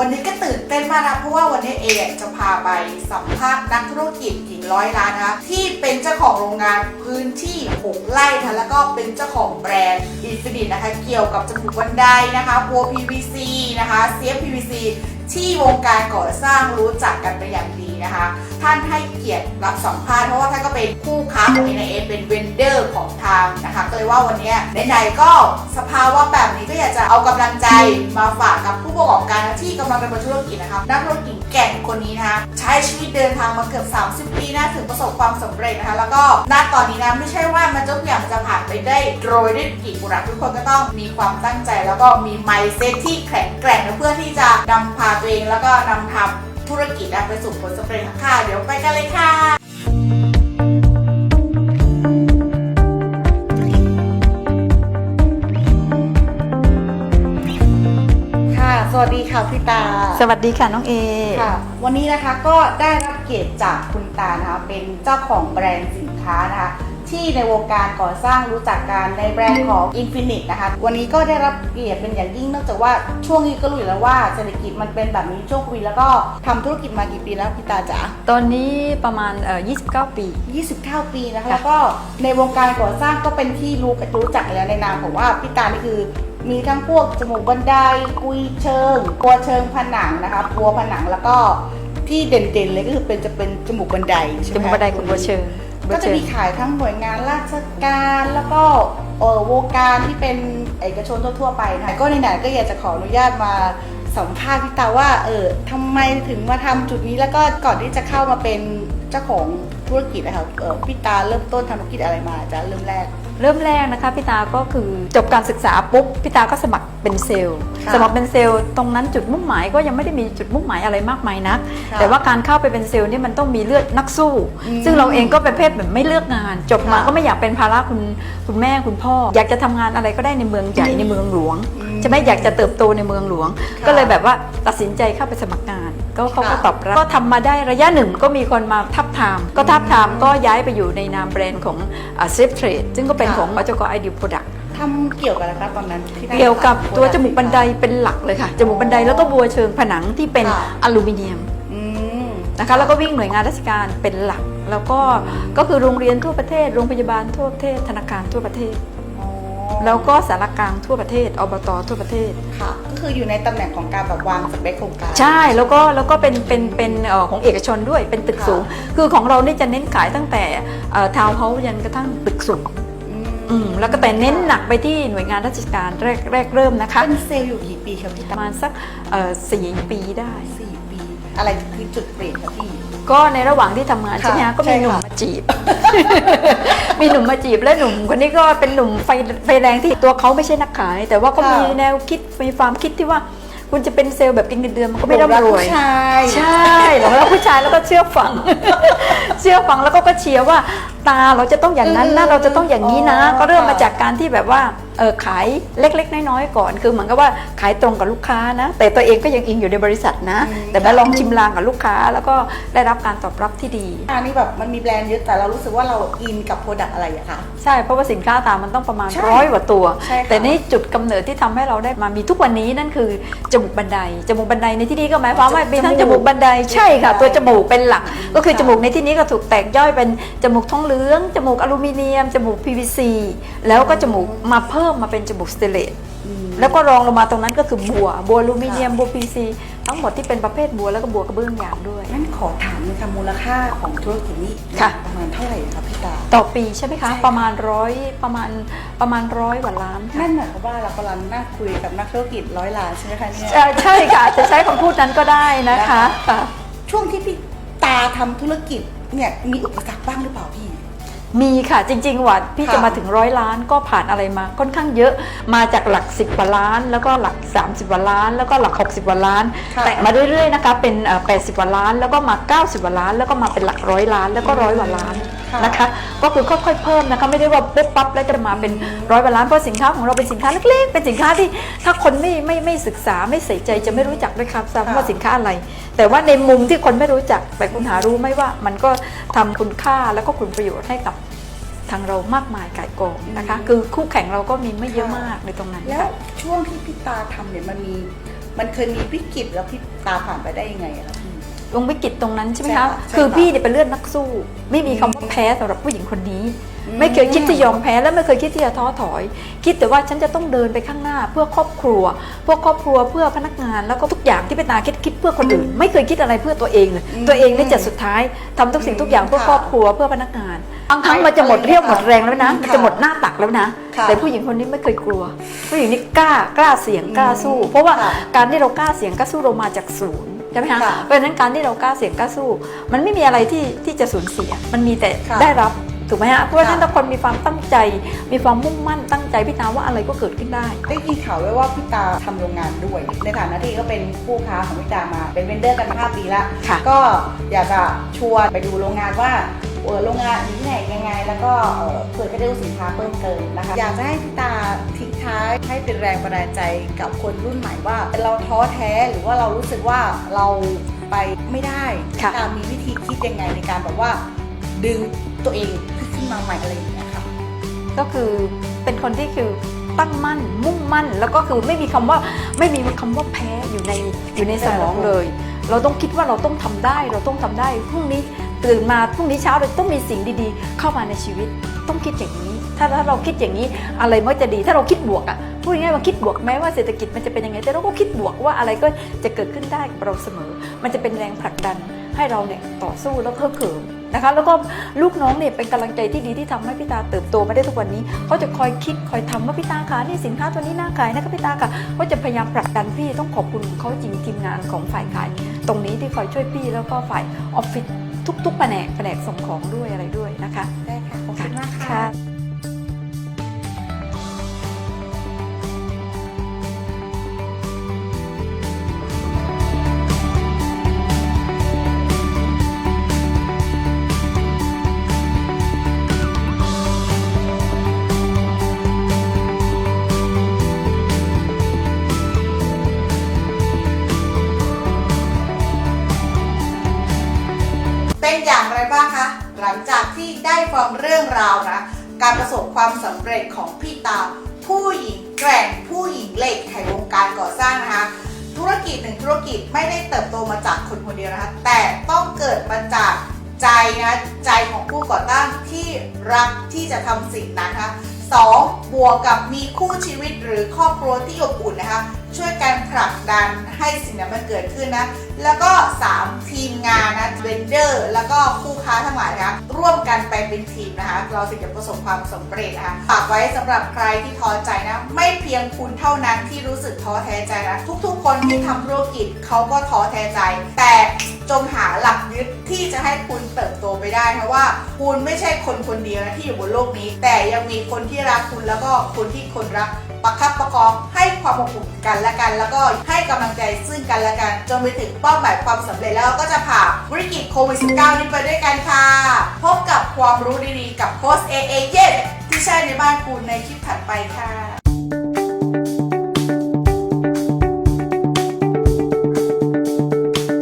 วันนี้ก็ตื่นเต้นมากนะเพราะว่าวันนี้เอจะพาไปสัมภาษณ์นักธุรกิจหญิงร้อยล้านนะคะที่เป็นเจ้าของโรงงานพื้นที่ 6 ไร่นะคะแล้วก็เป็นเจ้าของแบรนด์อินฟินิตนะคะ เกี่ยวกับจมูกบันไดนะคะบัว PVC นะคะเซีย PVC ที่วงการก่อสร้างรู้จักกันเป็นอย่างดีนะคะ ท่านให้เกียรติรับสัมภาษณ์เพราะว่าท่านก็เป็นคู่ค้าของ NIA เป็นเวนเดอร์ของทางนะคะก็เลยว่าวันนี้ไหนๆก็สภาวะแบบนี้ก็อยากจะเอากำลังใจมาฝากกับผู้ประกอบการที่กำลังดำเนินธุรกิจนะคะนักธุรกิจ แก่งคนนี้นะคะใช้ชีวิตเดินทางมาเกือบ 30 ปีนะถึงประสบความสำเร็จนะคะ แล้วก็ณตอนนี้นะไม่ใช่ว่ามันจะทุกอย่างจะผ่านไปได้โรยด้วยกีบกุหลาบทุกคนก็ต้องมีความตั้งใจ แล้วก็มีไมซ์เซตที่แข็งแกร่งเพื่อที่จะนำพาตัวเองแล้วก็นำทำธุรกิจนะไปสู่ผลสำเร็จค่ะ เดี๋ยวไปกันเลยค่ะ วัสดีค่ะพี่ตา สวัสดีค่ะน้องเอค่ะ วันนี้นะคะก็ได้รับเกียรติจากคุณตานะคะเป็นเจ้าของแบรนด์สินค้านะคะที่ในวงการก่อสร้างรู้จักกันในแบรนด์ของ Infinite นะคะ วันนี้ก็ได้รับเกียรติเป็นอย่างยิ่งเนื่องจากว่าช่วงนี้ก็รู้อยู่แล้วว่าเศรษฐกิจมันเป็นแบบนี้ช่วงโควิดแล้วก็ทำธุรกิจมากี่ปีแล้วพี่ตาจ๋า ตอนนี้ประมาณเอ่อ29 ปี 29 ปีนะคะค่ะแล้วก็ในวงการก่อสร้างก็เป็นที่รู้รู้จักกันแล้วในนามของว่าพี่ตานี่คือ มีทั้งพวกจมูกบันไดกุยเชิงปัวเชิงผนังนะคะปัวผนังแล้วก็ที่เด่นๆเลยก็คือเป็นจะเป็นจมูกบันไดใช่ไหจมมูกคะบันไดคุณบัวเชิงบัวก็จะเชิง มีขายทั้งหน่วยงานราชการแล้วก็เออวงการที่เป็นเอกชนทั่วๆไปนะคะก็ในไหนๆก็อยากจะขออนุญาตมาสัมภาษณ์พี่ตาว่าเออทำไมถึงมาทำจุดนี้แล้วก็ก่อนที่จะเข้ามาเป็นเจ้าของ ธุรกิจนะคะเออพี่ตาเริ่มต้นทำธุรกิจอะไรมาจ๊ะเริ่มแรก เริ่มแรกนะคะพี่ตาก็คือจบการศึกษาปุ๊บพี่ตาก็สมัครเป็นเซลล์ค่ะสมัครเป็นเซลล์ตรงนั้นจุดมุ่งหมายก็ยังไม่ได้มีจุดมุ่งหมายอะไรมากมายนักค่ะแต่ว่าการเข้าไปเป็นเซลล์เนี่ยมันต้องมีเลือดนักสู้อืมซึ่งเราเองก็เป็นเพศแบบไม่เลือกงาน จบมาค่ะก็ไม่อยากเป็นภาระคุณคุณแม่คุณพ่อ อยากจะทำงานอะไรก็ได้ในเมืองใหญ่ในเมืองหลวงอืม ใช่ไหมอยากจะเติบโตในเมืองหลวงค่ะก็เลยแบบว่าตัดสินใจเข้าไปสมัครงาน ก็เขาก็ค่ะตอบรับก็ทำมาได้ระยะหนึ่งก็มีคนมาทับทาม ก็ทับทามก็ย้ายไปอยู่ในนามแบรนด์ของเซฟเทรดซึ่งก็เป็นค่ะของอจกไอเดียโปรดักทำเกี่ยวกับอะไรคะตอนนั้นที่ได้เกี่ยวกับตัวทำจมูกบันไดเป็นหลักเลยค่ะ จมูกบันไดแล้วก็บัวเชิงผนังที่เป็นค่ะอลูมิเนียมอืมนะคะแล้วก็วิ่งหน่วยงานราชการเป็นหลัก แล้วก็ก็คือโรงเรียนทั่วประเทศโรงพยาบาลทั่วประเทศธนาคารทั่วประเทศอ๋อ แล้วก็สารกลางทั่วประเทศอบตทั่วประเทศ ค่ะ ก็คืออยู่ในตำแหน่งของการแบบวางสเปคโครงการ ใช่แล้วก็แล้วก็เป็นเป็นเป็นเอ่อของเอกชนด้วยเป็นตึกค่ะสูง คือของเรานี่จะเน้นขายตั้งแต่ทาวน์เฮาส์ยันกระทั่งตึกสูงอืมอืมแล้วก็แต่เน้นหนักไปที่หน่วยงานราชการแรกแรกเริ่มนะคะเป็นเซลล์อยู่กี่ปีครับพี่ปตาระมาณสักเอ่อสี่ปีได้ สี่ปี อะไรคือจุดเปลี่ยนครับพี่ ก็ในระหว่างที่ทำงานค่ะใช่ไหมคะก็ใช่มีหนุ่มค่ะมาจีบ มีหนุ่มมาจีบและหนุ่มคนนี้ก็เป็นหนุ่มไฟไฟแรงที่ตัวเขาไม่ใช่นักขาย แต่ว่าก็ค่ะมีแนวคิดมีความคิดที่ว่าคุณจะเป็นเซลล์แบบกินเงินเดือนมันก็ไม่ร่ำรวยผู้ชายใช่หลงรักผู้ชายแล้วก็เชื่อฟัง เชื่อฟังแล้วก็ก็เชียร์ว่า ตาเราจะต้องอย่างนั้นนะอืมเราจะต้องอย่างนี้นะอ๋อก็เริ่มมาค่ะจากการที่แบบว่าเออขายเล็ก ๆ น้อยๆก่อน คือเหมือนกับว่าขายตรงกับลูกค้านะ แต่ตัวเองก็ยังอิงอยู่ในบริษัทนะอืมแต่มาลองชิมลางกับลูกค้า แล้วก็ได้รับการตอบรับที่ดีอันนี้แบบมันมีแบรนด์เยอะแต่เรารู้สึกว่าเราอินกับโปรดักต์อะไรอะคะใช่เพราะว่าสินค้าตามมันต้องประมาณใช่ร้อยกว่าตัวใช่ค่ะแต่นี่จุดกำเนิดที่ทำให้เราได้มามีทุกวันนี้นั่นคือจมูกบันไดจมูกบันไดในที่นี้ก็หมายความว่ามีทั้งจมูกบันไดใช่ค่ะ ตัวจมูกเป็นหลัก ก็คือค่ะจมูกในที่นี้ก็ถูกแตกย่อยเป็นจมูกทองเหลืองจมูกอลูมิเนียมจมูก PVC แล้วก็จมูกมาเพิ่มมาเป็นจมูกสเตนเลสอืมแล้วก็รองลงมาตรงนั้นก็คือบัว บัวอลูมิเนียม บัว PVC ทั้งหมดที่เป็นประเภทบัวแล้วก็บัวกระเบื้องหยาบด้วยงั้นขอถามเลยค่ะมูลค่าของธุรกิจนี้ค่ะประมาณเท่าไหร่ครับพี่ตา ต่อปีใช่ไหมคะใช่ค่ะประมาณร้อยประมาณประมาณร้อยกว่าล้านค่ะนั่นหมายความว่าเรากำลังนั่งคุยกับนักธุรกิจร้อยล้านใช่ไหมคะเนี่ยเอ่อใช่ค่ะจะใช้คำพูดนั้นก็ได้นะคะค่ะช่วงที่พี่ตาทำธุรกิจเนี่ยมีอุปสรรคบ้างหรือเปล่าพี่ มีค่ะจริง ๆ ว่าพี่ค่ะจะมาถึงร้อยล้านก็ผ่านอะไรมาค่อนข้างเยอะมาจากหลัก10กว่าล้าน แล้วก็หลัก 30กว่าล้าน แล้วก็หลัก 60กว่าล้านค่ะแต่มาเรื่อยๆนะคะเป็นเอ่อ80กว่าล้าน แล้วก็มา 90กว่าล้าน แล้วก็มาเป็นหลักร้อยล้าน แล้วก็ร้อยกว่าล้านค่ะ นะคะ ก็คือค่อยๆเพิ่มนะคะไม่ได้ว่าปุ๊บปั๊บแล้วจะมาเป็นร้อยกว่าล้านเพราะสินค้าของเราเป็นสินค้าเล็กๆ เป็นสินค้าที่ถ้าคนไม่ไม่ไม่ศึกษาไม่ใส่ใจจะไม่รู้จักด้วยครับซ้ำว่าสินค้าอะไร แต่ว่าในมุมที่คนไม่รู้จักแต่คุณหารู้ไหมว่ามันก็ทำคุณค่าแล้วก็คุณประโยชน์ให้กับทางเรามากมายก่ายกองนะคะอืมคือคู่แข่งเราก็มีไม่เยอะมากในตรงนั้นแล้วค่ะช่วงที่พี่ตาทำเนี่ยมันมีมันเคยมีวิกฤตแล้วพี่ตาผ่านไปได้ยังไงอะคะพี่ ลงวิกฤตตรงนั้นใช่ไหมใช่คะค่ะใช่คือค่ะพี่เนี่ยเป็นเลือดนักสู้ ไม่มีคำว่าแพ้สำหรับผู้หญิงคนนี้ อืม ไม่เคยคิดที่ยอมแพ้และไม่เคยคิดที่จะท้อถอย คิดแต่ว่าฉันจะต้องเดินไปข้างหน้า เพื่อครอบครัว เพื่อครอบครัวเพื่อพนักงาน แล้วก็ทุกอย่างที่เป็นนาคิดคิดเพื่อคนอื่น ไม่เคยคิดอะไรเพื่อตัวเองเลยอืมตัวเองนี่จะสุดท้ายทำทุกสิ่งทุกอย่างเพื่อค่ะครอบครัวเพื่อพนักงานบางครั้งมันจะหมดเรี่ยวหมดแรงแล้วนะค่ะมันจะหมดหน้าตักแล้วนะ ค่ะแต่ผู้หญิงคนนี้ไม่เคยกลัว ผู้หญิงนี่กล้ากล้าเสี่ยงกล้าสู้ เพราะว่าค่ะ การที่เรากล้าเสี่ยงกล้าสู้เรามาจากศูนย์ใช่ไหมคะค่ะเพราะฉะนั้นการที่เรากล้าเสี่ยงกล้าสู้ มันไม่มีอะไรที่ที่จะสูญเสีย มันมีแต่ค่ะได้รับถูกไหมฮะเพราะฉะนั้นค่ะ ถ้าคนมีความตั้งใจ มีความมุ่งมั่นตั้งใจพี่ตาว่าอะไรก็เกิดขึ้นได้ ได้ยินข่าวไว้ว่าพี่ตาทำโรงงานด้วย ในฐานะที่ก็เป็นผู้ค้าของพี่ตามา เป็นเวนเดอร์กันมาห้าปีแล้วค่ะ ก็อยากจะชวนไปดูโรงงานว่าเออ โรงงานอยู่ที่ไหนยังไง แล้วก็เอ่อเผื่อจะได้ดูสินค้าเพิ่มเติมนะคะ อยากจะให้พี่ตาทิ้งท้ายให้เป็นแรงบันดาลใจกับคนรุ่นใหม่ว่า เราท้อแท้หรือว่าเรารู้สึกว่าเราไปไม่ได้ค่ะพี่ตามีวิธีคิดยังไงในการแบบว่า ดึงตัวเองขึ้นมาใหม่อะไรอย่างเงี้ยค่ะก็คือเป็นคนที่คือตั้งมั่นมุ่งมั่นแล้วก็คือไม่มีคำว่าไม่มีคำว่าแพ้อยู่ในอยู่ในสมองเลย เราต้องคิดว่าเราต้องทำได้ เราต้องทำได้พรุ่งนี้ ตื่นมาพรุ่งนี้เช้าเราต้องมีสิ่งดีๆ เข้ามาในชีวิตต้องคิดอย่างนี้ ถ้าถ้าเราคิดอย่างนี้อะไรมันจะดีถ้าเราคิดบวกอะพูดง่ายๆว่าคิดบวกแม้ว่าเศรษฐกิจมันจะเป็นยังไงแต่เราก็คิดบวกว่าอะไรก็จะเกิดขึ้นได้กับเราเสมอ มันจะเป็นแรงผลักดันให้เราเนี่ยต่อสู้แล้วก็เขิมนะคะแล้วก็ลูกน้องเนี่ยเป็นกำลังใจที่ดีที่ทำให้พี่ตาเติบโตมาได้ทุกวันนี้เขาจะคอยคิดคอยทำว่าพี่ตาคะนี่สินค้าตัวนี้น่าขายนะคะพี่ตาค่ะก็จะพยายามผลักดันพี่ต้องขอบคุณเขาจริงทีมงานของฝ่ายขาย ตรงนี้ที่คอยช่วยพี่แล้วก็ฝ่ายออฟฟิศ ทุกๆแผนกแผนกส่งของด้วยอะไรด้วยนะคะ ได้ค่ะ ขอบคุณมากค่ะ เป็นอย่างไรบ้างคะ หลังจากที่ได้ฟังเรื่องราวนะ การประสบความสำเร็จของพี่ตา ผู้หญิงแกร่งผู้หญิงเหล็กแห่งวงการก่อสร้างนะคะ ธุรกิจหนึ่งธุรกิจไม่ได้เติบโตมาจากคนคนเดียวนะคะ แต่ต้องเกิดมาจากใจนะใจของผู้ก่อตั้งที่รักที่จะทำสิ่งนั้นนะคะสองบวกกับมีคู่ชีวิตหรือครอบครัวที่อบอุ่นนะคะ ช่วยกันผลักดันให้สิ่งนั้นมันเกิดขึ้นนะ แล้วก็ 3 ทีมงานนะเวนเดอร์แล้วก็ผู้ค้าทั้งหลายนะร่วมกันไปเป็นทีมนะคะ เราถึงจะประสบความสำเร็จนะคะฝากไว้สำหรับใครที่ท้อใจนะ ไม่เพียงคุณเท่านั้นที่รู้สึกท้อแท้ใจนะ ทุกๆ คนที่ทำธุรกิจเขาก็ท้อแท้ใจ แต่จงหาหลักยึดที่จะให้คุณเติบโตไปได้นะว่าคุณไม่ใช่คนคนเดียวนะที่อยู่บนโลกนี้ แต่ยังมีคนที่รักคุณแล้วก็คนที่คนรัก ประคับประคองให้ความอบอุ่นกันและกัน แล้วก็ให้กำลังใจซึ่งกันและกัน จนไปถึงเป้าหมายความสำเร็จแล้วก็จะผ่านวิกฤตโควิด -19 นี้ไปด้วยกันค่ะ พบกับความรู้ดีๆ กับโค้ชเอเอเย่ที่ใช่ในบ้านคุณในคลิปถัดไปค่ะ